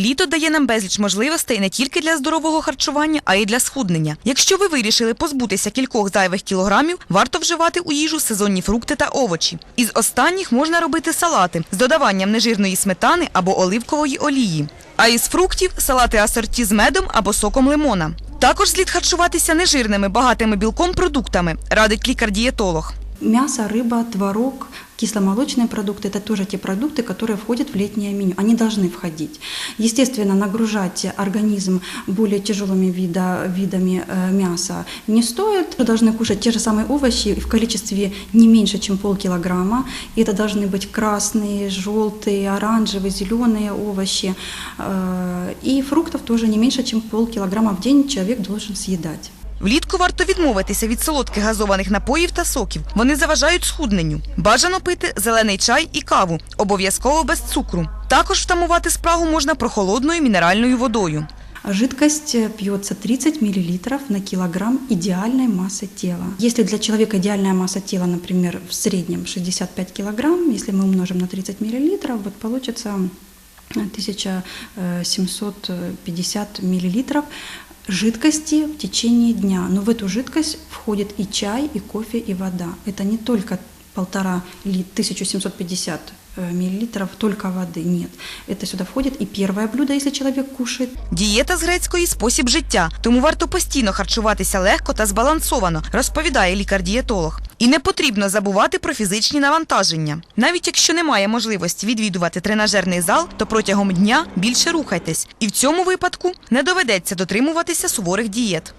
Літо дає нам безліч можливостей не тільки для здорового харчування, а й для схуднення. Якщо ви вирішили позбутися кількох зайвих кілограмів, варто вживати у їжу сезонні фрукти та овочі. Із останніх можна робити салати з додаванням нежирної сметани або оливкової олії. А із фруктів салати асорті з медом або соком лимона. Також слід харчуватися нежирними, багатими білком продуктами, радить лікар-дієтолог. Мясо, рыба, творог, кисломолочные продукты – это тоже те продукты, которые входят в летнее меню. Они должны входить. Естественно, нагружать организм более тяжелыми вида, видами э, мяса не стоит. Вы должны кушать те же самые овощи в количестве не меньше, чем полкилограмма. И это должны быть красные, желтые, оранжевые, зеленые овощи. Э, И фруктов тоже не меньше, чем полкилограмма в день человек должен съедать. Влітку варто відмовитися від солодких газованих напоїв та соків. Вони заважають схудненню. Бажано пити зелений чай і каву, обов'язково без цукру. Також втамувати спрагу можна прохолодною мінеральною водою. Жидкость э, пьется 30 мл на килограмм идеальной массы тела. Если для человека идеальная масса тела, например, в среднем 65 килограмм, если мы умножим на 30 мл, вот получится э, 1750 миллилитров жидкости в течение дня. Но в эту жидкость входит и чай, и кофе, и вода. Это не только полтора лит, 1750 э, миллилитров только воды, нет. Это сюда входит и первое блюдо, если человек кушает, Дієта з грецької спосіб життя, тому варто постійно харчуватися легко та збалансовано, розповідає лікар-дієтолог. І не потрібно забувати про фізичні навантаження. Навіть якщо немає можливості відвідувати тренажерний зал, то протягом дня більше рухайтесь. І в цьому випадку не доведеться дотримуватися суворих дієт.